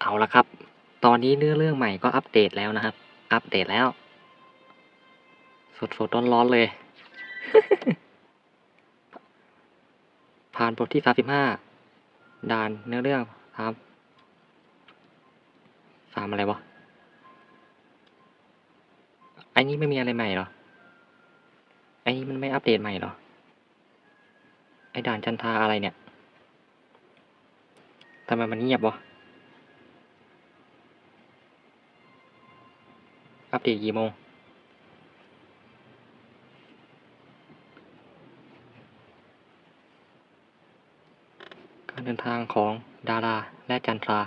เอาละครับ ตอนนี้เนื้อเรื่องใหม่ก็อัปเดตแล้วนะครับ อัปเดตแล้ว สดสดร้อนร้อนๆเลย ผ่านบทที่สามสิบห้าด่านเนื้อเรื่องครับสามอะไรวะไอ้นี้ไม่มีอะไรใหม่หรอไอ้นี้มันไม่อัปเดตใหม่หรอ ไอ้ด่านจันทาอะไรเนี่ย ทำไมมันเงียบวะ อัปเดตกี่โมง การเดินทางของดาราและจันทรา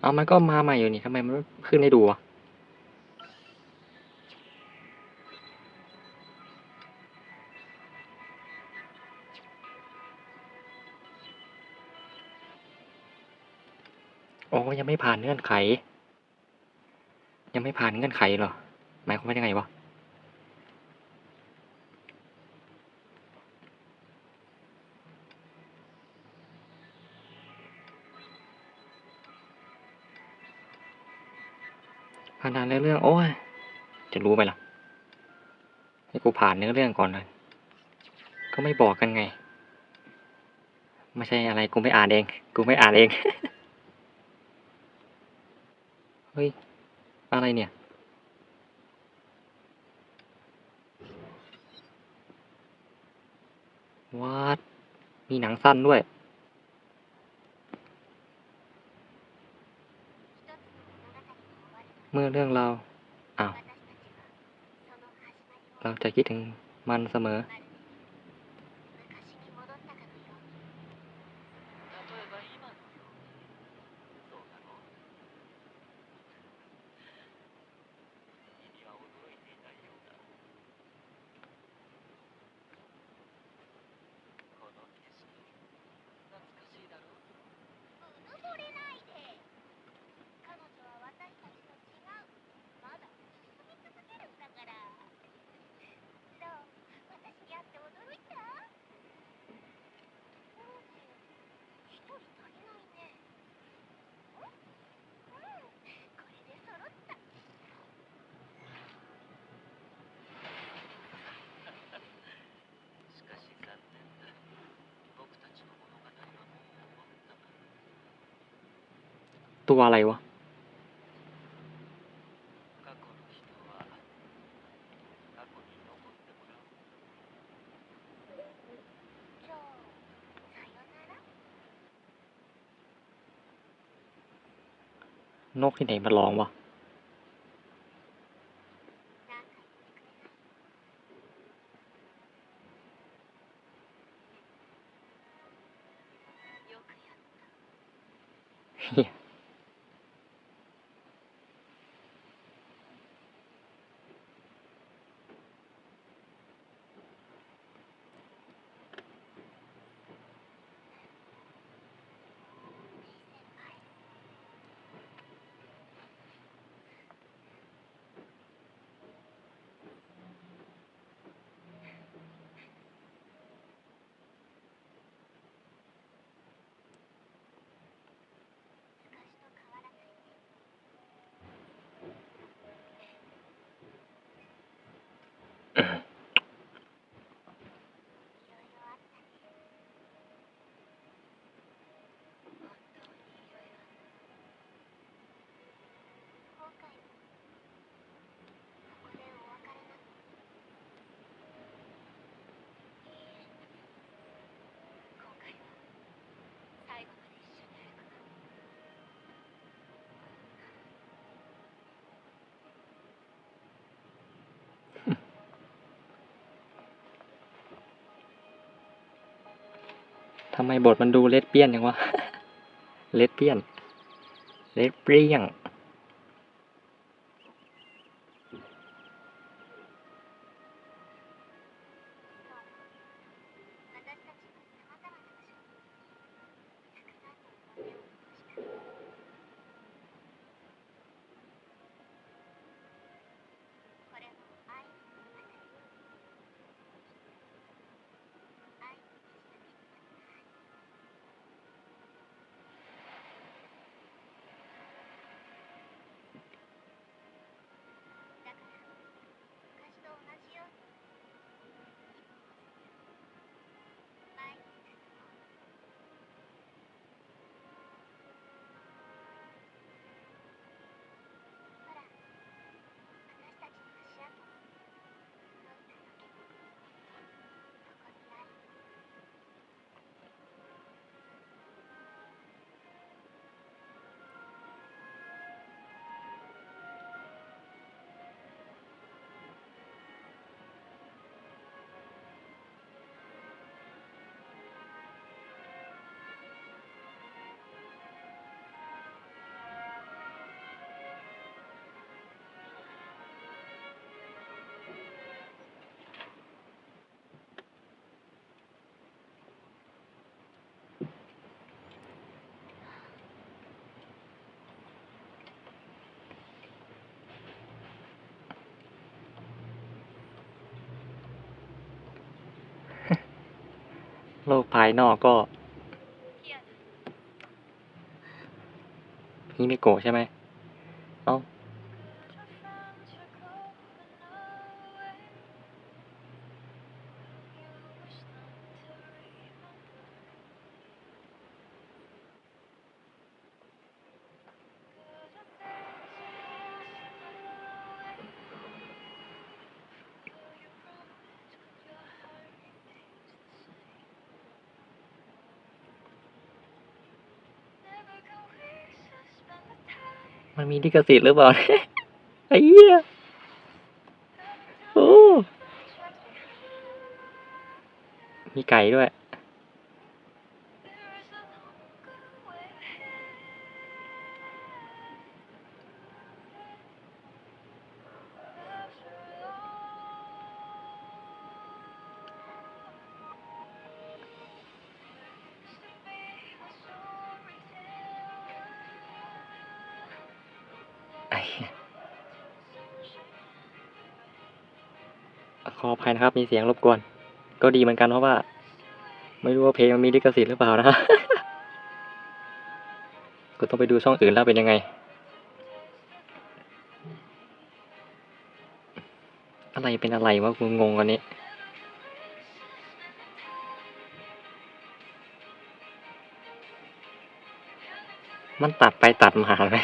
เอามันก็มาใหม่อยู่นี่ทำไมมันขึ้นได้ดูอะ โอ้ยังไม่ผ่านเงื่อนไข ยังไม่ผ่านเงื่อนไขเหรอ หมายความว่ายังไงวะผ่านานเนื้อเรื่อง โอ้ย จะรู้ไหมล่ะให้กูผ่านเนื้อเรื่องก่อนเลย ก็ไม่บอกกันไง ไม่ใช่อะไรกูไม่อ่านเอง กูไม่อ่านเอง ฮ้ย อะไรเนี่ย วาด มีหนังสั้นด้วย เมื่อเรื่องเรา อ้าว เราจะคิดถึงมันเสมอ ตัวอะไรวะ นกที่ไหนมาลองวะ เหี้ย ทำไมบทมันดูเลดเปี้ยนยังวะเลดเปี้ยนเลดเปรี้ยง「 โลกภายนอกก็ฮิเมโกะใช่ไหม เอ้า มันมีลิขสิทธิ์หรือเปล่าไอ้เหี้ยโอ้มีไก่ด้วย ขออภัยนะครับ มีเสียงรบกวน ก็ดีเหมือนกันเพราะว่า ไม่รู้ว่าเพลงมันมีลิขสิทธิ์หรือเปล่านะก็ต้องไปดูช่องอื่นแล้วเป็นยังไง อะไรเป็นอะไรวะกูงงอันนี้มันตัดไปตัดมาไหม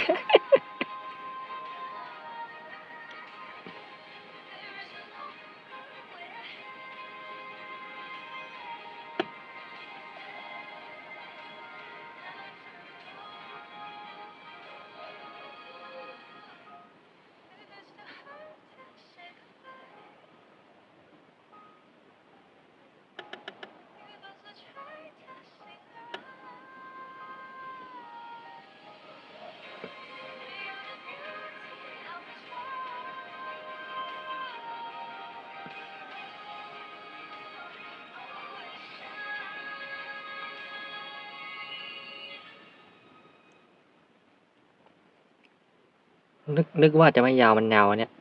นึกนึกว่าจะไม่ยาวมันยาวอันเนี่ย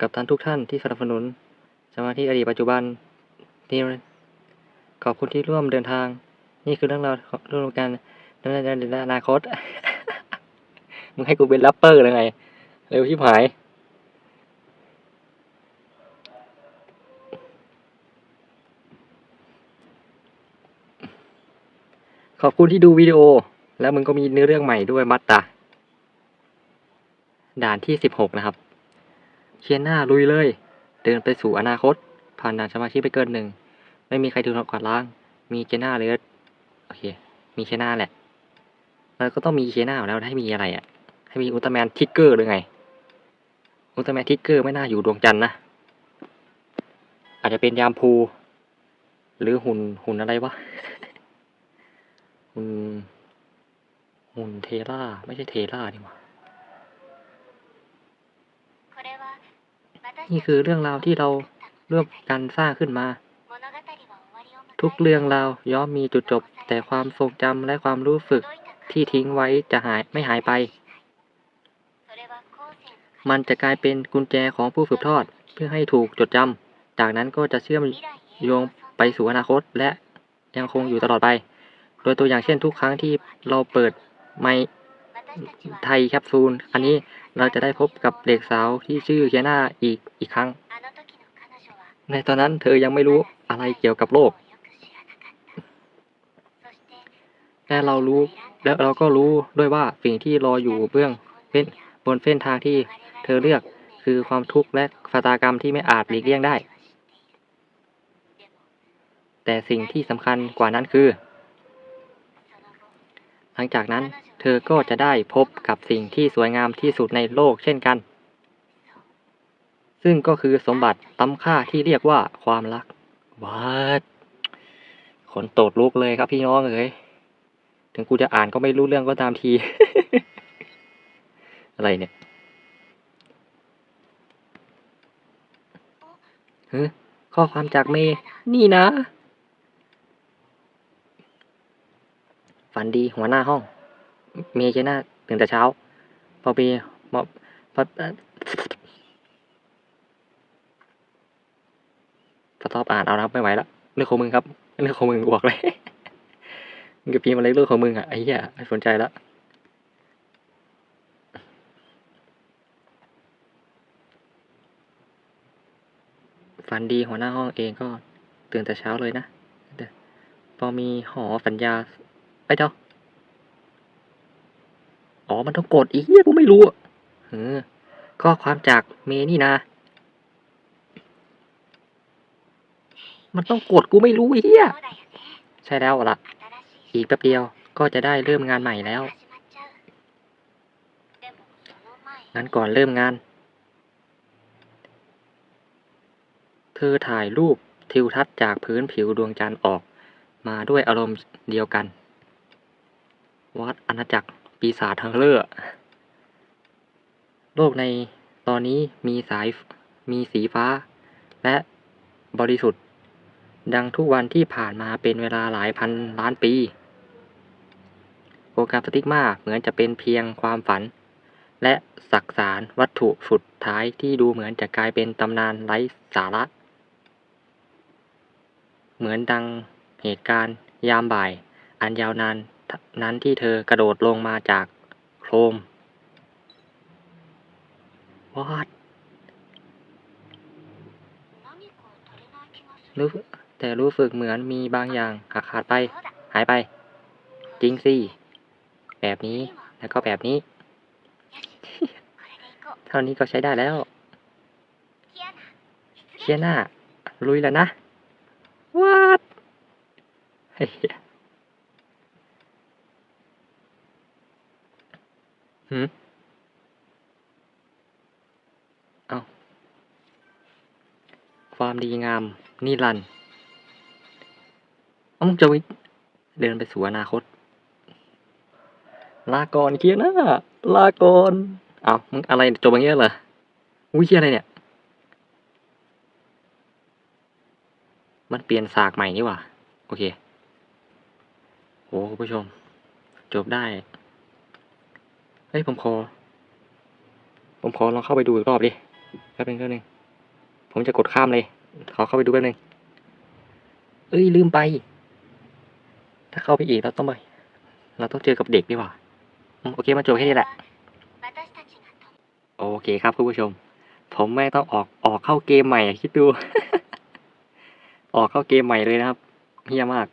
กับท่านทุกท่านที่สนับสนุน สมาธิอดีตปัจจุบันนี่ขอบคุณที่ร่วมเดินทาง นี่คือเรื่องราวร่วมกันดำเนินการในอนาคต มึงให้กูเป็นแรปเปอร์เลยไง เร็วชิบหาย ขอบคุณที่ดูวิดีโอ แล้วมึงก็มีเนื้อเรื่องใหม่ด้วยมัตตา ด่านที่สิบหกนะครับ เชียร์หน้าลุยเลย เดินไปสู่อนาคต ผ่านด่านสมาชิกไปเกินหนึ่ง ไม่มีใครถูกกวาดล้าง มีเจน่าเลยโอเค มีเชน่าแหละ แล้วก็ต้องมีเชน่าอยู่แล้วให้มีอะไรอะ ให้มีอุลตร้าแมนทิกเกอร์หรือไง อุลตร้าแมนทิกเกอร์ไม่น่าอยู่ดวงจันทร์นะ อาจจะเป็นยามพู หรือหุ่นหุ่นอะไรวะ หุ่นหุ่นเทล่า ไม่ใช่เทล่านี่หว่า นี่คือเรื่องราวที่เราร่วมกันสร้างขึ้นมา ทุกเรื่องราวย่อมมีจุดจบ แต่ความทรงจำและความรู้สึกที่ทิ้งไว้จะหายไม่หายไป มันจะกลายเป็นกุญแจของผู้สืบทอดเพื่อให้ถูกจดจำ จากนั้นก็จะเชื่อมโยงไปสู่อนาคตและยังคงอยู่ตลอดไป โดยตัวอย่างเช่นทุกครั้งที่เราเปิดไม ไทยแคปซูล อันนี้เราจะได้พบกับเด็กสาวที่ชื่อเคียนาอีกอีกครั้ง ในตอนนั้นเธอยังไม่รู้อะไรเกี่ยวกับโลก และเรารู้และเราก็รู้ด้วยว่าสิ่งที่รออยู่เบื้องเส้นบนเส้นทางที่เธอเลือกคือความทุกข์และชะตากรรมที่ไม่อาจหลีกเลี่ยงได้ แต่สิ่งที่สำคัญกว่านั้นคือ หลังจากนั้น อก็จะได้พบกับสิ่งที่สวยงามที่สุดในโลกเช่นกัน ซึ่งก็คือสมบัติล้ำค่าที่เรียกว่าความรักวัดขนโตดลุกเลยครับพี่น้องเอ้ยถึงกูจะอ่านก็ไม่รู้เรื่องก็ตามที อะไรเนี่ยเฮ้ยข้อความจากเมย์นี่นะ ฝันดีหัวหน้าห้อง เมย์ใช่หน้าตื่นแต่เช้า พอปีพอพอสตอบอ่านเอานะครับไม่ไหวแล้วเรื่องของมึงครับเรื่องของมึงบอกเลยมึงจะพิมพ์อะไรเรื่องของมึงอะไอ้เหี้ยไม่สนใจละฝันดีหัวหน้าห้องเองก็ตื่นแต่เช้าเลยนะพอมีหอสัญญาไอ้เจ้า อ๋อ มันต้องกดอีกเนี่ยกูไม่รู้เออข้อความจากเมนี่นะ มันต้องกดกูไม่รู้ไอ้เหี้ยใช่แล้วล่ะอีกแป๊บเดียวก็จะได้เริ่มงานใหม่แล้ว งั้นก่อนเริ่มงาน เธอถ่ายรูปทิวทัศน์จากพื้นผิวดวงจันทร์ออก มาด้วยอารมณ์เดียวกัน วัดอาณาจักร ปีศาจทังเลอร์ โลกในตอนนี้มีสายมีสีฟ้า และบริสุทธิ์ ดังทุกวันที่ผ่านมาเป็นเวลาหลายพันล้านปี โปรแกรมสติกมาเหมือนจะเป็นเพียงความฝัน และสักสารวัตถุสุดท้ายที่ดูเหมือนจะกลายเป็นตำนานไร้สาระ เหมือนดังเหตุการณ์ยามบ่าย อันยาวนาน นั้นที่เธอกระโดดลงมาจากโครมวอดรู้แต่รู้สึกเหมือนมีบางอย่างขาดขาดไป หายไป จริงสิ แบบนี้แล้วก็แบบนี้ เท่านี้ก็ใช้ได้แล้วเคียนาลุยแล้วนะวัด หืมเอาความดีงามนิรันอ้ามึงจะวิเดินไปสู่อนาคต ลาก่อนเคียน้าลาก่อนเอามึงอะไรจบอย่างเงี้ยเหรออุ้ยเคียอะไรเนี่ย มันเปลี่ยนสากใหม่นี่หว่า โอเคโอ้คุณผู้ชม จบได้ ฮ้ยผมขอ ผมขอลองเข้าไปดูอีกรอบดิแป๊บนึงแป๊บนึงผมจะกดข้ามเลย ขอเข้าไปดูแป๊บนึงเอ้ยลืมไป ถ้าเข้าไปอีกเราต้องไป เราต้องเจอกับเด็กดีกว่า โอเคมาจบแค่นี้แหละ โอเคครับคุณผู้ชม ผมแม่ต้องออกออกเข้าเกมใหม่คิดดู ออกเข้าเกมใหม่เลยนะครับเฮียมาก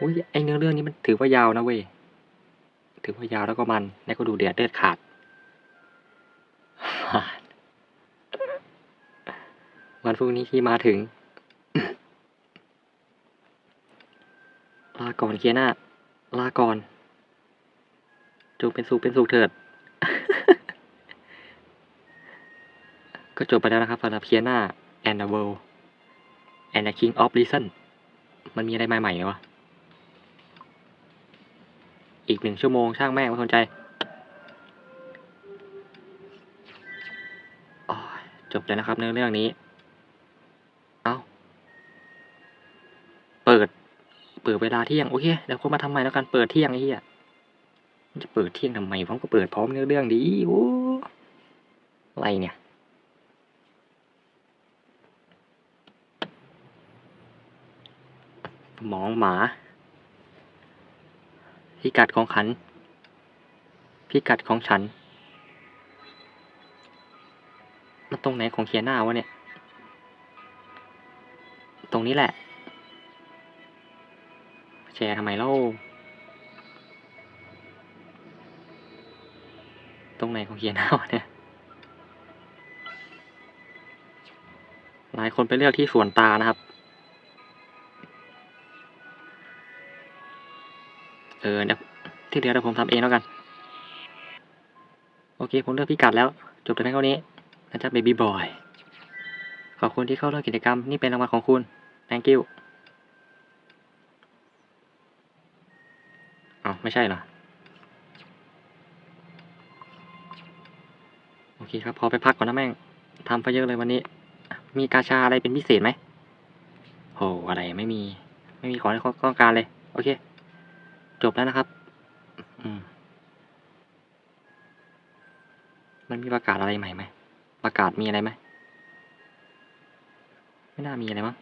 อุ้ยไอเนื้อเรื่องนี้มันถือว่ายาวนะเว้ย ถือว่ายาวแล้วก็มัน แล้วก็ดูเดือดเลือดขาด วันพรุ่งนี้ที่มาถึง ลาก่อนเคียน่าลาก่อน จงเป็นสุขเป็นสุขเถิด ก็จบไปแล้วนะครับสำหรับเคียน่า and the world and the king of reason มันมีอะไรใหม่ๆไหมวะ อีกหนึ่งชั่วโมงช่างแม่งไม่สนใจจบแล้วนะครับเรื่องเรื่องนี้ เอาเปิด เปิดเวลาเที่ยงโอเคเดี๋ยวคนมาทำใหม่แล้วกันเปิดเที่ยงไอ้เหี้ยจะเปิดเที่ยงทำไมผมก็เปิดพร้อมเนื้อเรื่องดีโอ้อะไรเนี่ยมองหมา พิกัดของขัน พิกัดของฉัน มันตรงไหนของเคียน่าวะเนี่ย ตรงนี้แหละ แชร์ทำไมเล่า ตรงไหนของเคียน่าวะเนี่ย หลายคนไปเลือกที่ส่วนตานะครับ เออเดี๋ยวที่เหลือเดี๋ยวผมทำเองแล้วกัน โอเค ผมเลือกพิกัดแล้ว จบแต่เพียงเท่านี้นะจ๊ะเบบี้บอยขอบคุณที่เข้าร่วมกิจกรรม นี่เป็นรางวัลของคุณ thank you อ๋อไม่ใช่เหรอ โอเคครับ พอไปพักก่อนนะแม่งทำไปเยอะเลยวันนี้ มีกาชาอะไรเป็นพิเศษไหมโห อะไรไม่มี ไม่มีของที่เขาต้องการเลย โอเค จบแล้วนะครับอืมมันมีประกาศอะไรใหม่ไหม ประกาศมีอะไรไหม ไม่น่ามีอะไรมั้ง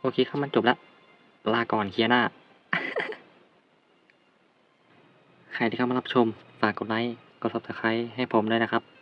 โอเคครับมันจบแล้ว ลาก่อนเคลียร์หน้า ใครที่เข้ามารับชม ฝากกดไลค์ กด subscribe ให้ผมด้วยนะครับ